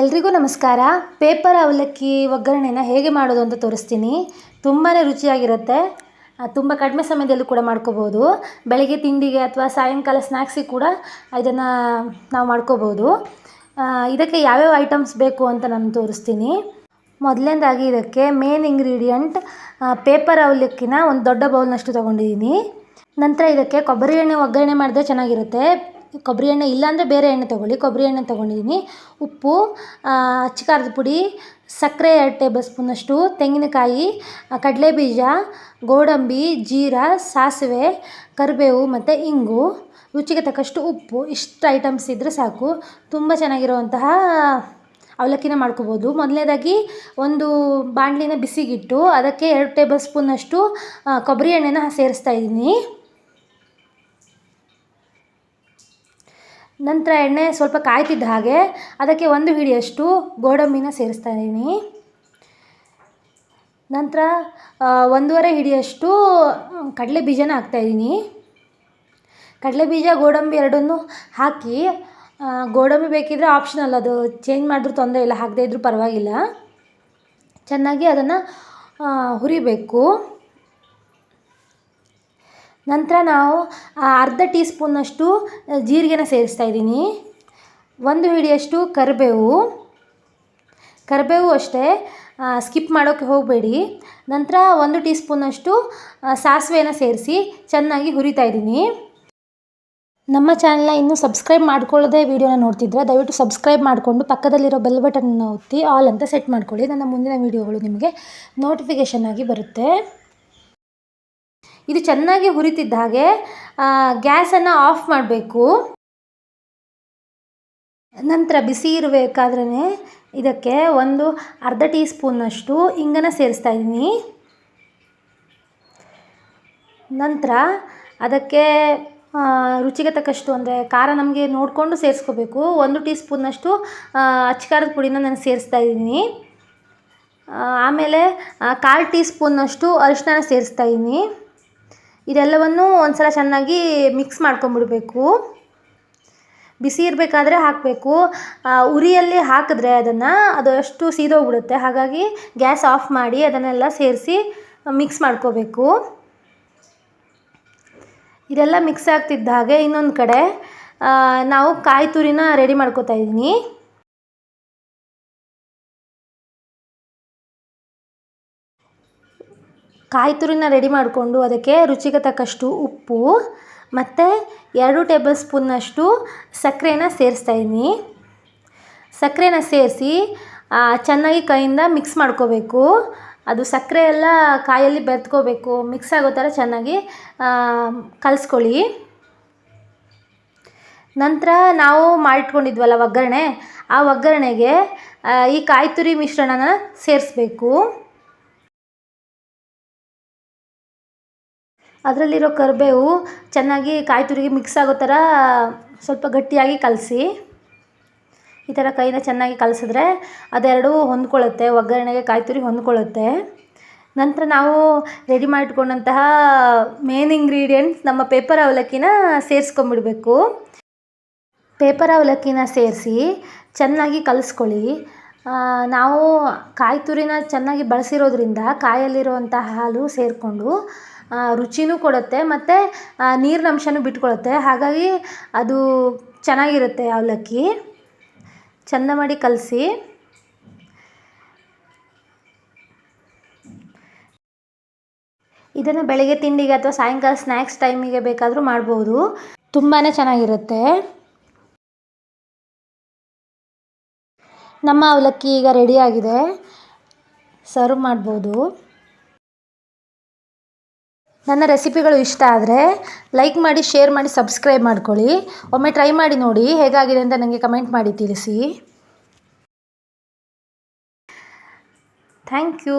ಎಲ್ರಿಗೂ ನಮಸ್ಕಾರ. ಪೇಪರ್ ಅವಲಕ್ಕಿ ಒಗ್ಗರಣೆನ ಹೇಗೆ ಮಾಡೋದು ಅಂತ ತೋರಿಸ್ತೀನಿ. ತುಂಬಾ ರುಚಿಯಾಗಿರುತ್ತೆ. ತುಂಬ ಕಡಿಮೆ ಸಮಯದಲ್ಲೂ ಕೂಡ ಮಾಡ್ಕೋಬೋದು. ಬೆಳಗ್ಗೆ ತಿಂಡಿಗೆ ಅಥವಾ ಸಾಯಂಕಾಲ ಸ್ನ್ಯಾಕ್ಸಿಗೆ ಕೂಡ ಇದನ್ನು ನಾವು ಮಾಡ್ಕೋಬೋದು. ಇದಕ್ಕೆ ಯಾವ್ಯಾವ ಐಟಮ್ಸ್ ಬೇಕು ಅಂತ ನಾನು ತೋರಿಸ್ತೀನಿ. ಮೊದಲನೇದಾಗಿ ಇದಕ್ಕೆ ಮೇನ್ ಇಂಗ್ರೀಡಿಯಂಟ್ ಪೇಪರ್ ಅವಲಕ್ಕಿನ ಒಂದು ದೊಡ್ಡ ಬೌಲ್ನಷ್ಟು ತೊಗೊಂಡಿದ್ದೀನಿ ನಂತರ ಇದಕ್ಕೆ ಕೊಬ್ಬರಿ ಎಣ್ಣೆ ಒಗ್ಗರಣೆ ಮಾಡಿದ್ರೆ ಚೆನ್ನಾಗಿರುತ್ತೆ. ಕೊಬ್ಬರಿ ಎಣ್ಣೆ ಇಲ್ಲಾಂದರೆ ಬೇರೆ ಎಣ್ಣೆ ತೊಗೊಳ್ಳಿ. ಕೊಬ್ಬರಿ ಎಣ್ಣೆ ತೊಗೊಂಡಿದ್ದೀನಿ ಉಪ್ಪು ಅಚ್ಚ ಖಾರದ ಪುಡಿ, ಸಕ್ಕರೆ ಎರಡು ಟೇಬಲ್ ಸ್ಪೂನಷ್ಟು, ತೆಂಗಿನಕಾಯಿ ಕಡಲೆ ಬೀಜ ಗೋಡಂಬಿ, ಜೀರಾ, ಸಾಸಿವೆ, ಕರಿಬೇವು ಮತ್ತು ಇಂಗು. ರುಚಿಗೆ ತಕ್ಕಷ್ಟು ಉಪ್ಪು. ಇಷ್ಟು ಐಟಮ್ಸ್ ಇದ್ದರೆ ಸಾಕು. ತುಂಬ ಚೆನ್ನಾಗಿರುವಂತಹ ಅವಲಕ್ಕಿನ ಮಾಡ್ಕೋಬೋದು. ಮೊದಲನೇದಾಗಿ ಒಂದು ಬಾಣಲಿನ ಬಿಸಿಗಿಟ್ಟು. ಅದಕ್ಕೆ ಎರಡು ಟೇಬಲ್ ಸ್ಪೂನಷ್ಟು ಕೊಬ್ಬರಿ ಎಣ್ಣೆನ ಸೇರಿಸ್ತಾ ಇದ್ದೀನಿ. ನಂತರ ಎಣ್ಣೆ ಸ್ವಲ್ಪ ಕಾಯ್ತಿದ್ದ ಹಾಗೆ ಅದಕ್ಕೆ ಒಂದು ಹಿಡಿಯಷ್ಟು ಗೋಡಂಬಿನ ಸೇರಿಸ್ತಾ ಇದ್ದೀನಿ. ನಂತರ ಒಂದೂವರೆ ಹಿಡಿಯಷ್ಟು ಕಡಲೆ ಬೀಜನ ಹಾಕ್ತಾಯಿದ್ದೀನಿ ಕಡಲೆ ಬೀಜ, ಗೋಡಂಬಿ ಎರಡನ್ನೂ ಹಾಕಿ ಗೋಡಂಬಿ ಬೇಕಿದ್ದರೆ ಆಪ್ಷನಲ್ ಅದು ಚೇಂಜ್ ಮಾಡಿದ್ರೂ ತೊಂದರೆ ಇಲ್ಲ, ಹಾಕದೇ ಇದ್ದರೂ ಪರವಾಗಿಲ್ಲ. ಚೆನ್ನಾಗಿ ಅದನ್ನು ಹುರಿಬೇಕು. ನಂತರ ನಾವು ಅರ್ಧ ಟೀ ಸ್ಪೂನಷ್ಟು ಜೀರಿಗೆನ ಸೇರಿಸ್ತಾ ಇದ್ದೀನಿ. ಒಂದು ಹಿಡಿಯಷ್ಟು ಕರಿಬೇವು. ಕರಿಬೇವು ಅಷ್ಟೇ ಸ್ಕಿಪ್ ಮಾಡೋಕ್ಕೆ ಹೋಗಬೇಡಿ. ನಂತರ ಒಂದು ಟೀ ಸ್ಪೂನಷ್ಟು ಸಾಸಿವೆನ ಸೇರಿಸಿ ಚೆನ್ನಾಗಿ ಹುರಿತಾ ಇದ್ದೀನಿ. ನಮ್ಮ ಚಾನಲ್ನ ಇನ್ನೂ ಸಬ್ಸ್ಕ್ರೈಬ್ ಮಾಡ್ಕೊಳ್ಳದೆ ವೀಡಿಯೋನ ನೋಡ್ತಿದ್ರೆ ದಯವಿಟ್ಟು ಸಬ್ಸ್ಕ್ರೈಬ್ ಮಾಡಿಕೊಂಡು ಪಕ್ಕದಲ್ಲಿರೋ ಬೆಲ್ ಬಟನ್ನ ಒತ್ತಿ, ಆಲ್ ಅಂತ ಸೆಟ್ ಮಾಡ್ಕೊಳ್ಳಿ. ನನ್ನ ಮುಂದಿನ ವೀಡಿಯೋಗಳು ನಿಮಗೆ ನೋಟಿಫಿಕೇಷನ್ ಆಗಿ ಬರುತ್ತೆ. ಇದು ಚೆನ್ನಾಗಿ ಹುರಿತಿದ್ದ ಹಾಗೆ ಗ್ಯಾಸನ್ನು ಆಫ್ ಮಾಡಬೇಕು. ನಂತರ ಬಿಸಿ ಇರಬೇಕಾದ್ರೇ ಇದಕ್ಕೆ ಒಂದು ಅರ್ಧ ಟೀ ಸ್ಪೂನಷ್ಟು ಹಿಂಗನ್ನು ಸೇರಿಸ್ತಾ ಇದ್ದೀನಿ. ನಂತರ ಅದಕ್ಕೆ ರುಚಿಗೆ ತಕ್ಕಷ್ಟು ಅಂದರೆ ಖಾರ ನಮಗೆ ನೋಡಿಕೊಂಡು ಸೇರಿಸ್ಕೋಬೇಕು. ಒಂದು ಟೀ ಸ್ಪೂನಷ್ಟು ಅಚ್ಚ ಖಾರದ ಪುಡಿನ ನಾನು ಸೇರಿಸ್ತಾ ಇದ್ದೀನಿ. ಆಮೇಲೆ ಕಾಲು ಟೀ ಸ್ಪೂನಷ್ಟು ಅರಿಶಿನ ಸೇರಿಸ್ತಾ ಇದ್ದೀನಿ. ಇದೆಲ್ಲವನ್ನು ಒಂದು ಸಲ ಚೆನ್ನಾಗಿ ಮಿಕ್ಸ್ ಮಾಡ್ಕೊಂಬಿಡಬೇಕು. ಬಿಸಿ ಇರಬೇಕಾದ್ರೆ ಹಾಕಬೇಕು. ಉರಿಯಲ್ಲಿ ಹಾಕಿದ್ರೆ ಅದನ್ನು ಅದು ಅಷ್ಟು ಸೀದೋಗ್ಬಿಡುತ್ತೆ. ಹಾಗಾಗಿ ಗ್ಯಾಸ್ ಆಫ್ ಮಾಡಿ ಅದನ್ನೆಲ್ಲ ಸೇರಿಸಿ ಮಿಕ್ಸ್ ಮಾಡ್ಕೋಬೇಕು. ಇದೆಲ್ಲ ಮಿಕ್ಸ್ ಆಗ್ತಿದ್ದ ಹಾಗೆ ಇನ್ನೊಂದು ಕಡೆ ನಾವು ಕಾಯಿ ತುರಿನ ರೆಡಿ ಮಾಡ್ಕೋತಾ ಇದ್ದೀನಿ. ಕಾಯಿ ತುರಿನ ರೆಡಿ ಮಾಡಿಕೊಂಡು ಅದಕ್ಕೆ ರುಚಿಗೆ ತಕ್ಕಷ್ಟು ಉಪ್ಪು ಮತ್ತು ಎರಡು ಟೇಬಲ್ ಸ್ಪೂನ್ನಷ್ಟು ಸಕ್ಕರೆನ ಸೇರಿಸ್ತಾ ಇದ್ದೀನಿ. ಸಕ್ಕರೆನ ಸೇರಿಸಿ ಚೆನ್ನಾಗಿ ಕೈಯಿಂದ ಮಿಕ್ಸ್ ಮಾಡ್ಕೋಬೇಕು. ಅದು ಸಕ್ಕರೆ ಎಲ್ಲ ಕಾಯಲ್ಲಿ ಬೆರೆತ್ಕೋಬೇಕು ಮಿಕ್ಸ್ ಆಗೋ ಥರ ಚೆನ್ನಾಗಿ ಕಲಿಸ್ಕೊಳ್ಳಿ. ನಂತರ ನಾವು ಮಾಡಿಟ್ಕೊಂಡಿದ್ವಲ್ಲ ಒಗ್ಗರಣೆ, ಆ ಒಗ್ಗರಣೆಗೆ ಈ ಕಾಯಿ ತುರಿ ಮಿಶ್ರಣನ ಸೇರಿಸ್ಬೇಕು. ಅದರಲ್ಲಿರೋ ಕರಿಬೇವು ಚೆನ್ನಾಗಿ ಕಾಯಿ ತುರಿಗೆ ಮಿಕ್ಸ್ ಆಗೋ ಥರ ಸ್ವಲ್ಪ ಗಟ್ಟಿಯಾಗಿ ಕಲಸಿ. ಈ ಥರ ಕೈನ ಚೆನ್ನಾಗಿ ಕಲಸಿದ್ರೆ ಅದೆರಡೂ ಹೊಂದ್ಕೊಳ್ಳುತ್ತೆ, ಒಗ್ಗರಣೆಗೆ ಕಾಯಿ ತುರಿ ಹೊಂದ್ಕೊಳ್ಳುತ್ತೆ. ನಂತರ ನಾವು ರೆಡಿ ಮಾಡಿಟ್ಕೊಂಡಂತಹ ಮೇನ್ ಇಂಗ್ರೀಡಿಯೆಂಟ್ಸ್ ನಮ್ಮ ಪೇಪರ್ ಅವಲಕ್ಕಿನ ಸೇರಿಸ್ಕೊಂಬಿಡಬೇಕು. ಪೇಪರ್ ಅವಲಕ್ಕಿನ ಸೇರಿಸಿ ಚೆನ್ನಾಗಿ ಕಲಿಸ್ಕೊಳ್ಳಿ. ನಾವು ಕಾಯಿ ತುರಿನ ಚೆನ್ನಾಗಿ ಬಳಸಿರೋದ್ರಿಂದ ಕಾಯಲ್ಲಿರುವಂಥ ಹಾಲು ಸೇರಿಕೊಂಡು ರುಚಿನೂ ಕೊಡುತ್ತೆ ಮತ್ತು ನೀರಿನ ಅಂಶನೂ ಬಿಟ್ಕೊಳುತ್ತೆ. ಹಾಗಾಗಿ ಅದು ಚೆನ್ನಾಗಿರುತ್ತೆ ಅವಲಕ್ಕಿ. ಚಂದ ಮಾಡಿ ಕಲಸಿ. ಇದನ್ನು ಬೆಳಗ್ಗೆ ತಿಂಡಿಗೆ ಅಥವಾ ಸಾಯಂಕಾಲ ಸ್ನ್ಯಾಕ್ಸ್ ಟೈಮಿಗೆ ಬೇಕಾದರೂ ಮಾಡ್ಬೋದು. ತುಂಬಾ ಚೆನ್ನಾಗಿರುತ್ತೆ. ನಮ್ಮ ಅವಲಕ್ಕಿ ಈಗ ರೆಡಿಯಾಗಿದೆ ಸರ್ವ್ ಮಾಡ್ಬೋದು. ನನ್ನ ರೆಸಿಪಿಗಳು ಇಷ್ಟ ಆದರೆ ಲೈಕ್ ಮಾಡಿ ಶೇರ್ ಮಾಡಿ ಸಬ್ಸ್ಕ್ರೈಬ್ ಮಾಡ್ಕೊಳ್ಳಿ. ಒಮ್ಮೆ ಟ್ರೈ ಮಾಡಿ ನೋಡಿ ಹೇಗಾಗಿದೆ ಅಂತ ನನಗೆ ಕಮೆಂಟ್ ಮಾಡಿ ತಿಳಿಸಿ. Thank you